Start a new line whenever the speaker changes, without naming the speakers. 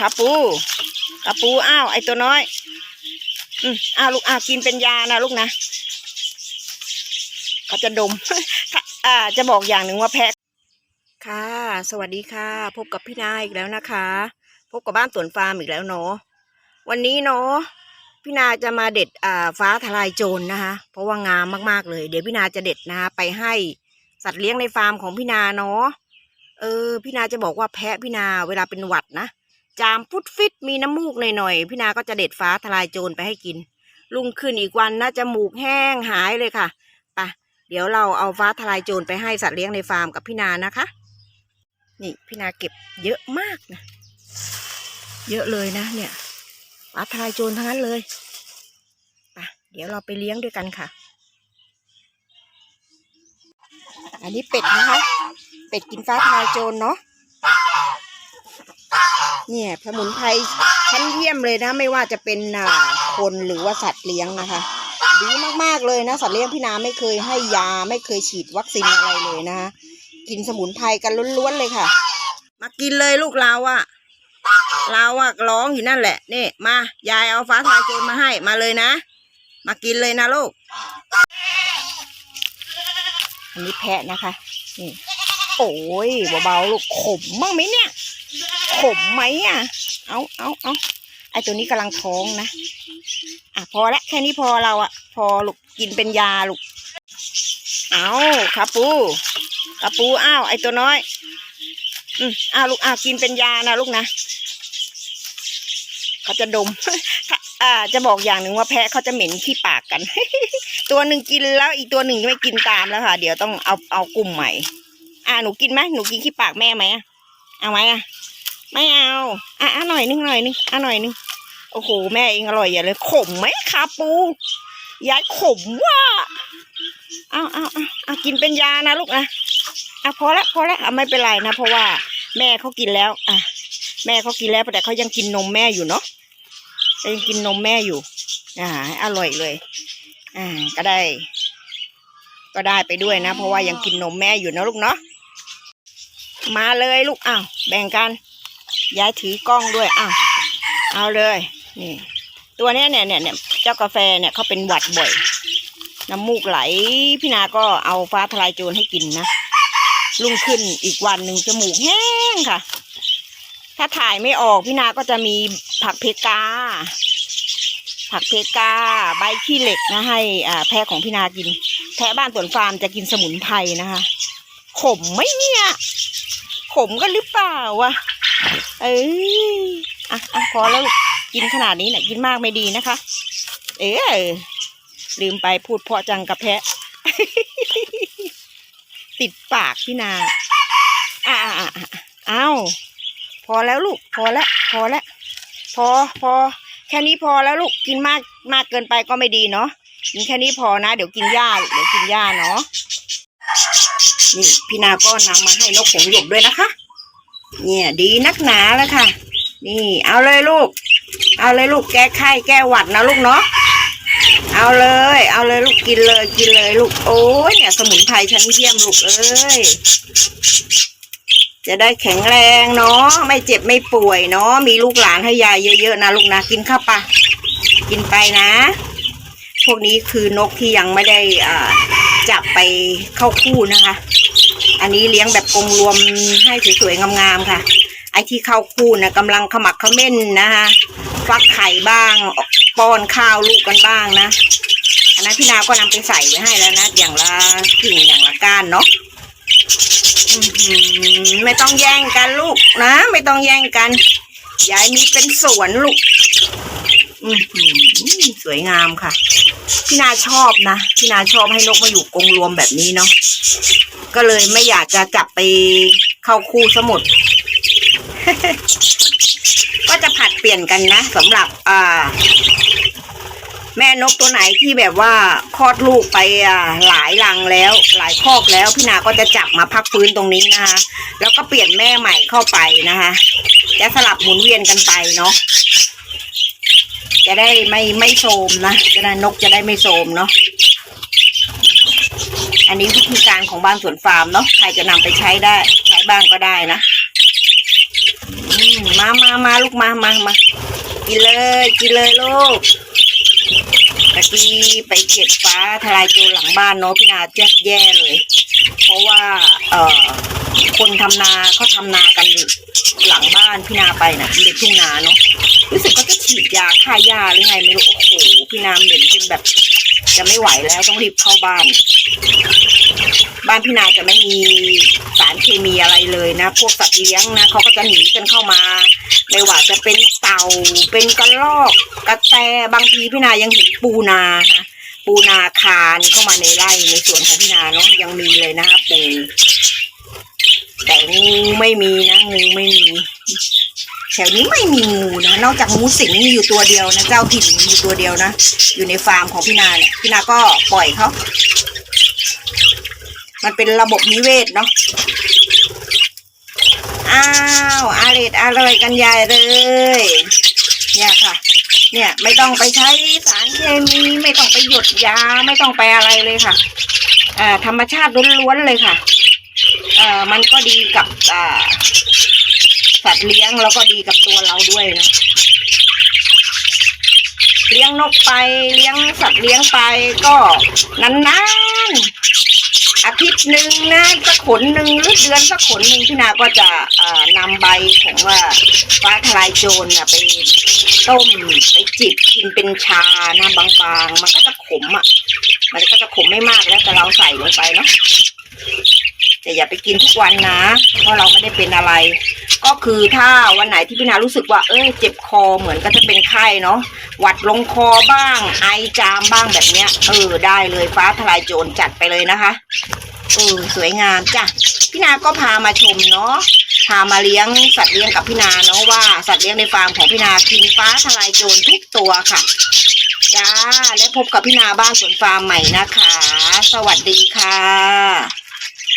ขาปูขาปูอ้าวไอตัวน้อย อืมอ้าวลูกอ้าวกินเป็นยานะลูกนะเขาจะดมอ่า จะบอกอย่างหนึ่งว่าแพะค่ะ สวัสดีค่ะ พบกับพี่นาอีกแล้วนะคะ พบกับบ้านสวนฟาร์มอีกแล้วเนาะวันนี้เนาะพี่นาจะมาเด็ดอ่าฟ้าทลายโจรนะคะ เพราะว่างามมากๆเลย เดี๋ยวพี่นาจะเด็ดนะคะไปให้สัตว์เลี้ยงในฟาร์มของพี่นาเนาะเออพี่นาจะบอกว่าแพะพี่นาเวลาเป็นหวัดนะ จามฟุดฟิตมีน้ำมูกหน่อยๆพี่นาก็จะเด็ดฟ้าทลายโจรไปให้กิน ลุงขึ้นอีกวันน่าจะหมูกแห้งหายเลยค่ะปะเดี๋ยวเราเอาฟ้าทลายโจรไปให้สัตว์เลี้ยงในฟาร์มกับพี่นานะคะ นี่พี่นาเก็บเยอะมากนะเยอะเลยนะเนี่ยฟ้าทลายโจรทั้งนั้นเลยปะเดี๋ยวเราไปเลี้ยงด้วยกันค่ะ อันนี้เป็ดนะคะ เป็ดกินฟ้าทลายโจรเนาะ เนี่ยสมุนไพรชั้นเยี่ยมเลยนะ ไม่ว่าจะเป็นอ่าคนหรือว่าสัตว์เลี้ยงนะคะดีมากๆเลยนะ สัตว์เลี้ยงพี่นาไม่เคยให้ยาไม่เคยฉีดวัคซีนอะไรเลยนะคะกินสมุนไพรกันล้วนๆเลยค่ะ มากินเลยลูกเราอะเราอะร้องอยู่นั่นแหละนี่มายายเอาฟ้าทลายโจรมาให้มาเลยนะ มากินเลยนะลูกอันนี้แพะนะคะนี่โอ้ยเบาๆลูกขมบ้างไหมเนี่ย ขมไหมอะ เอาเอาเอาไอตัวนี้กำลังท้องนะ อะพอละแค่นี้พอเราอะ พอลูกกินเป็นยาลูก เอาขาปูขาปูอ้าวไอตัวน้อย อืมอ้าวลูกอ้าวกินเป็นยานะลูกนะเขาจะดมอ่า จะบอกอย่างหนึ่งว่าแพะเขาจะเหม็นขี้ปากกัน ตัวหนึ่งกินแล้วอีกตัวหนึ่งไม่กินตามแล้วค่ะ เดี๋ยวต้องเอาเอากลุ่มใหม่ อ่าหนูกินไหมหนูกินขี้ปากแม่ไหมอะเอาไหมอะ ไม่เอาอะอะหน่อยนึงหน่อยนึงอะหน่อยนึงโอ้โหแม่เองอร่อยอย่าเลยขมไหมคาปูยายขมว่ะเอาเอาเอาเอากินเป็นยานะลูกนะเอะพอละพอละอะไม่เป็นไรนะ เพราะว่า แม่เขากินแล้ว อะ แม่เขากินแล้วแต่เขายังกินนมแม่อยู่เนาะยังกินนมแม่อยู่ อ่า อร่อยเลย อ่า ก็ได้ ก็ได้ไปด้วยนะ เพราะว่ายังกินนมแม่อยู่นะลูกเนาะมาเลยลูกอ้าวแบ่งกัน ยายถือกล้องด้วยอ้าวเอาเลยนี่ ตัวเนี้ยเนี่ยเนี่ยเนี่ยเจ้ากาแฟเนี่ยเขาเป็นหวัดบ่อยน้ำมูกไหลพี่นาก็เอาฟ้าทลายโจรให้กินนะรุ่งขึ้นอีกวันหนึ่งจมูกแห้งค่ะ ถ้าถ่ายไม่ออกพี่นาก็จะมีผักเพกา ผักเพกาใบขี้เหล็กนะให้อ่าแพะของพี่นากิน แพะบ้านสวนฟาร์มจะกินสมุนไพรนะคะ ขมไหมเนี่ย ขมกันหรือเปล่าวะ เอ้ยอะอะพอแล้วกินขนาดนี้เนี่ยกินมากไม่ดีนะคะ เออลืมไปพูดเพาะจังกับแพะ ติดปากพี่นาอะอะอะอะเอาพอแล้วลูก พอแล้วพอแล้วพอพอ แค่นี้พอแล้วลูกกินมากมากเกินไปก็ไม่ดีเนาะกินแค่นี้พอนะ เดี๋ยวกินหญ้าเดี๋ยวกินหญ้าเนาะนี่พี่นาก็นำมาให้นกหงหยกด้วยนะคะ เนี่ย ดีนักหนาแล้วค่ะ นี่ เอาเลยลูก เอาเลยลูกแก้ไข้แก้หวัดนะลูกเนาะเอาเลย เอาเลยลูกกินเลยกินเลยลูกโอ้ยเนี่ยสมุนไพรชั้นเยี่ยมลูกเอ้ยจะได้แข็งแรงเนาะไม่เจ็บไม่ป่วยเนาะมีลูกหลานให้ยายเยอะๆนะลูกนะกินข้าวปะกินไปนะ พวกนี้คือนกที่ยังไม่ได้อ่าจับไปเข้าคู่นะคะ อันนี้เลี้ยงแบบกรงรวมให้สวยๆงามๆค่ะ ไอที่เข้าคู่นะกำลังขมักเขม้นนะคะฟักไข่บ้างป้อนข้าวลูกกันบ้างนะ อันนั้นพี่นาก็นำไปใส่ไว้ให้แล้วนะ อย่างละกิ่งอย่างละก้านเนาะไม่ต้องแย่งกันลูกนะ ไม่ต้องแย่งกัน ยายมีเป็นสวนลูกอือสวยงามค่ะ พี่นาชอบนะ พี่นาชอบให้นกมาอยู่กรงรวมแบบนี้เนาะ ก็เลยไม่อยากจะจับไปเข้าคู่สมุด ก็จะผัดเปลี่ยนกันนะสำหรับ อ่า แม่นกตัวไหนที่แบบว่าคลอดลูกไปอ่าหลายรังแล้ว หลายคอกแล้ว พี่นาก็จะจับมาพักฟื้นตรงนี้นะคะ แล้วก็เปลี่ยนแม่ใหม่เข้าไปนะคะ จะสลับหมุนเวียนกันไปเนาะจะได้ไม่ไม่โทรมนะจะได้นกจะได้ไม่โทรมเนาะอันนี้วิธีการของบ้านสวนฟาร์มเนาะใครจะนำไปใช้ได้ ใช้บ้างก็ได้นะมามามาลูกมามามากินเลยกินเลยลูกตะกี้ไปเก็บฟ้าทลายโจรหลังบ้านเนาะพี่นาแจ๊บแย่เลย เพราะว่า เอ่อ คนทำนาเขาทำนากันหลังบ้านพี่นาไปนะเป็นทุ่งนาเนาะรู้สึกก็จะฉีดยาฆ่าหญ้าหรือไงไม่รู้โอ้โหพี่นาเหม็นจนแบบ จะไม่ไหวแล้วต้องรีบเข้าบ้าน บ้านพี่นาจะไม่มีสารเคมีอะไรเลยนะ พวกสัตว์เลี้ยงนะเขาก็จะหนีกันเข้ามาไม่ว่าจะเป็นเต่าเป็นกระรอกกระแตบางทีพี่นายังเห็นปูนาฮะปูนาคานเข้ามาในไร่ในสวนของพี่นาเนาะยังมีเลยนะคะปู แต่งูไม่มีนะงูไม่มี แถวนี้ไม่มีงูนะนอกจากงูสิงมีอยู่ตัวเดียวนะเจ้าถิ่นมีอยู่ตัวเดียวนะอยู่ในฟาร์มของพี่นาเนี่ยพี่นาก็ปล่อยเขามันเป็นระบบนิเวศเนาะอ้าวอาเรดอร่อยกันใหญ่เลย เนี่ยค่ะ เนี่ยไม่ต้องไปใช้สารเคมีไม่ต้องไปหยดยาไม่ต้องไปอะไรเลยค่ะอ่าธรรมชาติล้วนๆเลยค่ะ เอ่อมันก็ดีกับอ่าสัตว์เลี้ยงแล้วก็ดีกับตัวเราด้วยนะเลี้ยงนกไปเลี้ยงสัตว์เลี้ยงไปก็นานๆอาทิตย์หนึ่งนะสักขนหนึ่งหรือเดือนสักขนหนึ่งพี่นาก็จะเออนำใบของว่าฟ้าทลายโจรน่ะไปต้มไปจิบกินเป็นชานะบางๆ มันก็จะขมอะ มันก็จะขมไม่มากแล้วแต่เราใส่ลงไปเนาะ แต่อย่าไปกินทุกวันนะ เพราะเราไม่ได้เป็นอะไร ก็คือถ้าวันไหนที่พี่นารู้สึกว่า เอ้ยเจ็บคอเหมือนก็จะเป็นไข้เนาะหวัดลงคอบ้าง ไอจามบ้างแบบเนี้ยเออได้เลยฟ้าทลายโจรจัดไปเลยนะคะเออสวยงามจ้ะพี่นาก็พามาชมเนาะพามาเลี้ยงสัตว์เลี้ยงกับพี่นาเนาะว่าสัตว์เลี้ยงในฟาร์มของพี่นากินฟ้าทลายโจรทุกตัวค่ะจ้าและพบกับพี่นาบ้านสวนฟาร์มใหม่นะคะ สวัสดีค่ะ